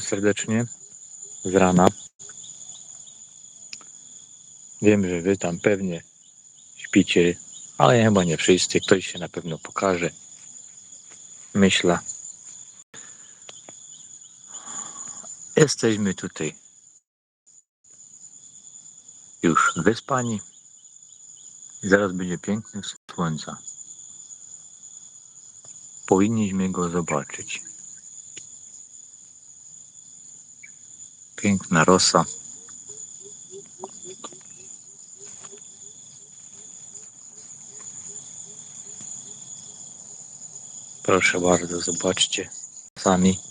serdecznie z rana. Wiem, że wy tam pewnie śpicie, ale chyba nie wszyscy. Ktoś się na pewno pokaże. Myślę. Jesteśmy tutaj już wyspani. Zaraz będzie piękny słońce. Powinniśmy go zobaczyć. Piękna rosa. Proszę bardzo, zobaczcie sami.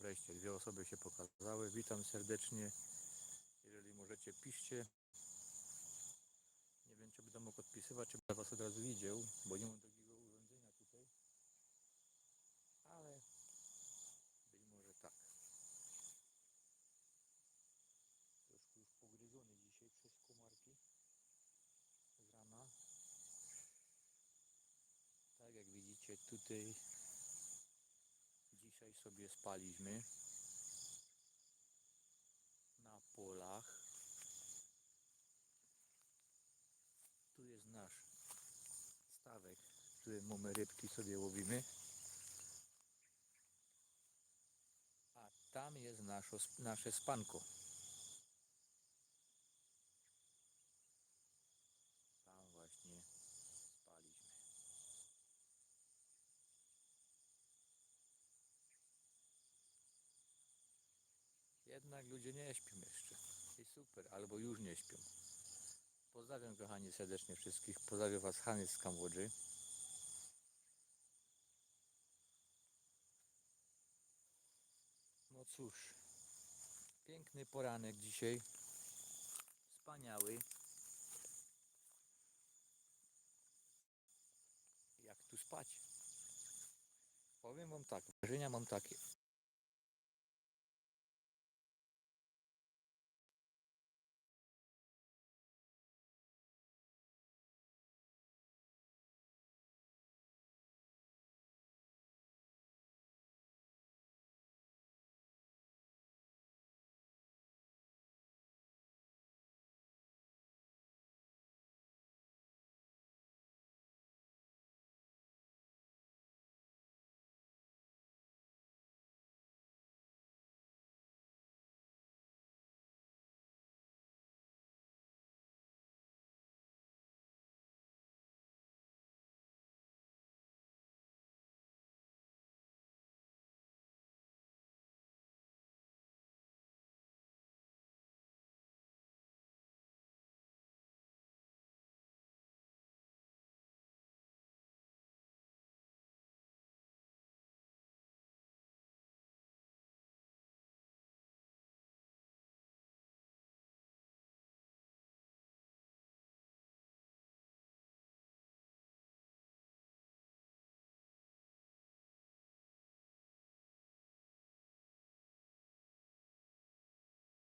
Wreszcie dwie osoby się pokazały. Witam serdecznie. Jeżeli możecie, piszcie. Nie wiem, czy będę mógł odpisywać, czy będę was od razu widział, bo nie mam takiego urządzenia tutaj. Ale być może tak. Troszkę już pogryzony dzisiaj przez komarki z rana. Tak jak widzicie tutaj dzisiaj sobie spaliśmy na polach. Tu jest nasz stawek, w którym mamy rybki sobie łowimy. A tam jest naszo, nasze spanko. Tam właśnie spaliśmy. Jednak ludzie nie śpią jeszcze. I super, albo już nie śpią. Pozdrawiam kochani serdecznie wszystkich. Pozdrawiam Was Hanys z Kambodży. No cóż, piękny poranek dzisiaj. Wspaniały. Jak tu spać? Powiem Wam tak, wrażenia mam takie.